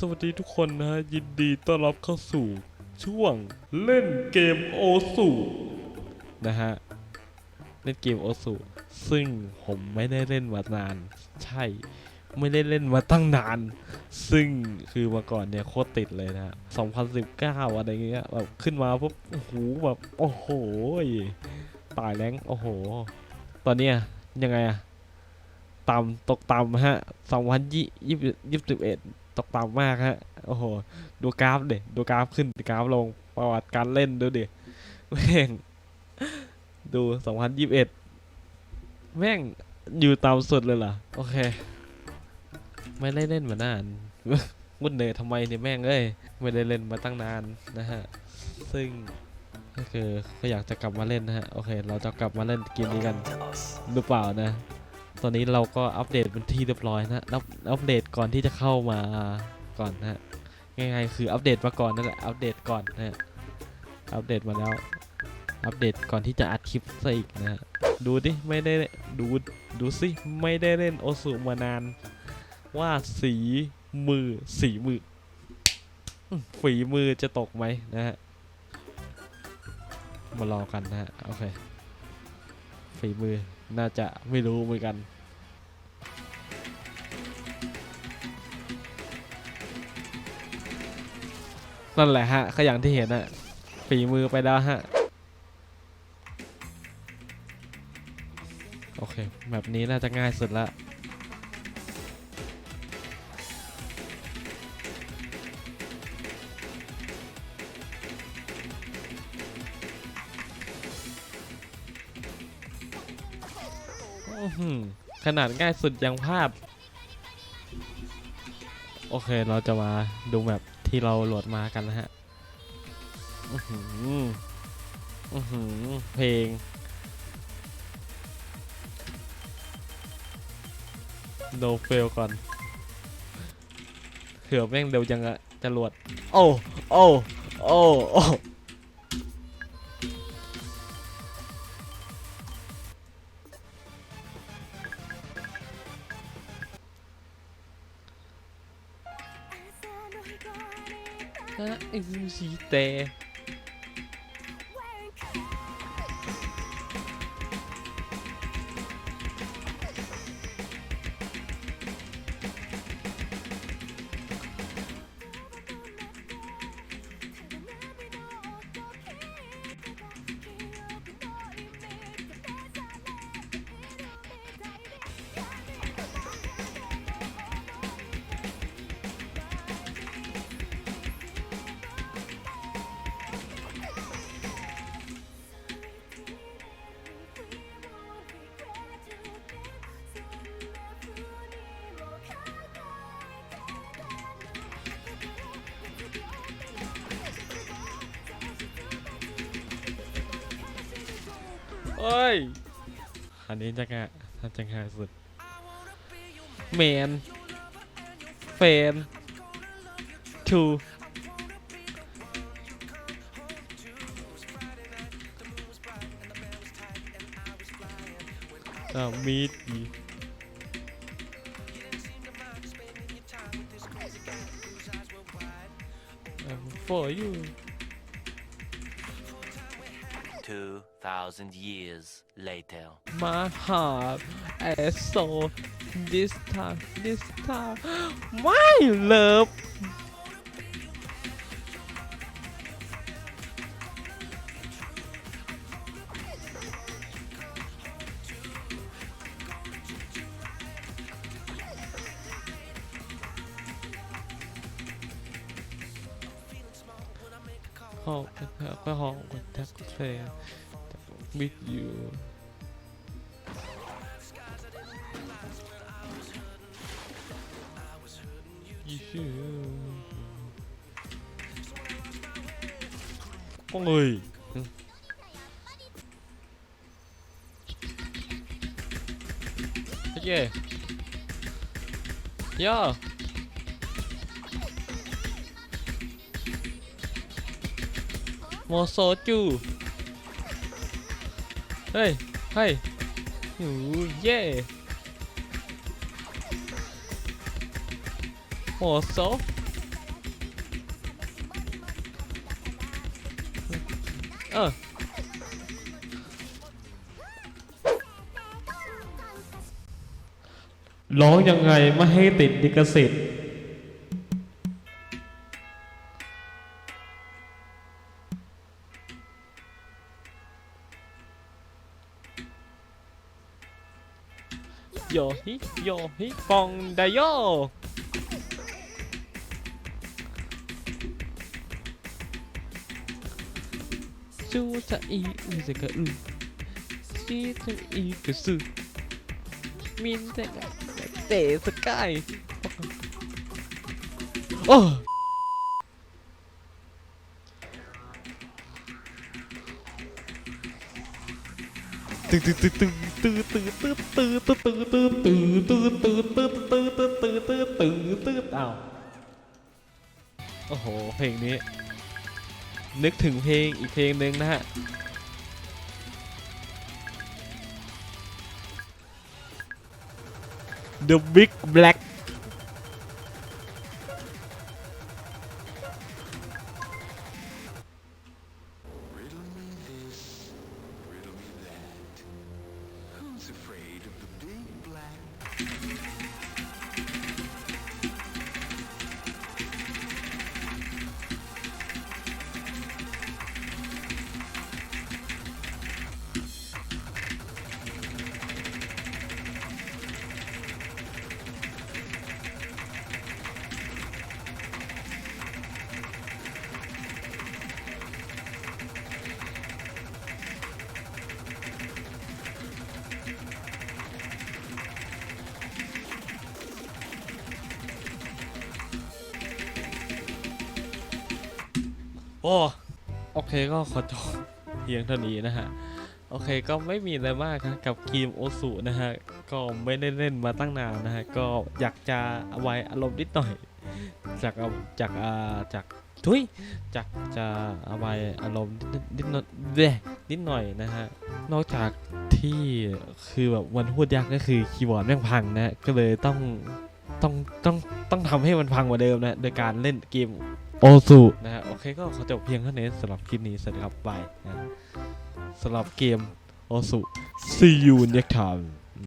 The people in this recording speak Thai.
สวัสดีทุกคนนะฮะ ยินดีต้อนรับเข้าสู่ช่วงเล่นเกมโอสูนะฮะ เล่นเกมโอสูซึ่งผมไม่ได้เล่นมานาน ใช่ ไม่ได้เล่นมาตั้งนาน ซึ่งคือมาก่อนเนี่ยโคตรติดเลยนะฮะ 2019 อะไรเงี้ยแบบขึ้นมาปุ๊บโอ้โหแบบโอ้โหตายแรงโอ้โห ตอนเนี้ยยังไงอะต่ำตกต่ำฮะ 2020 21 ตกต่ำมากฮะ โอ้โห ดูกราฟเด็ดูกราฟขึ้นกราฟลง ประวัติการเล่นดูดิแม่ง ดู 2021 แม่งอยู่ต่ำสุดเลยเหรอ โอเค ไม่ได้เล่นมานานวุ่นเนยทำไมเนี่ยแม่งเอ้ย ไม่ได้เล่นมาตั้งนานนะฮะ ซึ่งก็คือก็อยากจะกลับมาเล่นนะฮะ โอเค เราจะกลับมาเล่นเกมนี้กันหรือเปล่านะ ตอนนี้เราก็อัปเดตเป็นที่เรียบร้อยนะอัปอัปเดตก่อนที่จะเข้ามาก่อนนะฮะง่ายๆคืออัปเดตมาก่อนนั่นแหละ อัปเดตก่อนนะฮะอัปเดตมาแล้ว อัปเดตก่อนที่จะอัดคลิปซะอีกนะฮะดูดิ ไม่ได้ดูดูสิ ไม่ได้เล่นโอสุมานาน ว่าสีมือสีมือฝีมือจะตกไหมนะฮะ มารอกันนะฮะ โอเค ฝีมือ น่าจะไม่รู้เหมือนกัน นั่นแหละฮะก็อย่างที่เห็นอะฝีมือไปแล้วฮะ โอเค แบบนี้น่าจะง่ายสุดละ ขนาดง่ายสุดยังพลาดโอเคเราจะมาดูแบบที่เราโหลดมากันนะฮะอื้อหืออื้อหือเพลง โนเฟลก่อนเผื่อแม่งเร็วยังอะจรวด โอ้ โอ้ โอ้โอ้ นะไอ้สีแต่ เอ้ย อันนี้จะง่ายถ้าจะง่ายสุดแมนแฟนทูอ่ามีดอี I'm for you 2,000 years later. my heart and soul this time this time my love ห้องก็ห้องคนทักแฟน with you ยี่สิบโโมโซจู เฮ้ย เฮ้ยหนูเย่โมโซเออร้องยังไงไม่ให้ติดดิกสิทธิ์ よひよひぽんだよ小さいうぜがう小さいくすみんながで世界あっตึงตึงตึงตึง ตื้อตื้อตื้อตื้อตื้อตื้อตื้อตื้อตื้อตื้อตื้อตื้อตื้อตื้อตื้อตื้อตื้อตื้อเอาวโอ้โห เพลงนี้ นึกถึงเพลงอีกเพลงหนึ่งนะฮะเดอะบิ๊กแบล็ก อ้โอเคก็ขอจบเพียงเท่านี้นะฮะ โอเคก็ไม่มีอะไรมากนะกับเกมโอสุนะฮะ ก็ไม่ได้เล่นมาตั้งนานนะฮะ ก็อยากจะเอาไว้อารมณ์นิดหน่อย จากจากอ่าจากทุยจากจะเอาไว้อารมณ์นิดนิดหน่อยเด้นิดหน่อยนะฮะ นอกจากที่คือแบบวันพูดยากก็คือคีย์บอร์ดแม่งพังนะก็เลยต้องต้องต้องต้องทำให้มันพังกว่าเดิมนะ โดยการเล่นเกม โอสุนะฮะโอเคก็ขอจบเพียงเท่านี้สำหรับคลิปนี้สวัสดีครับบายนะสำหรับเกมโอสุ see you next time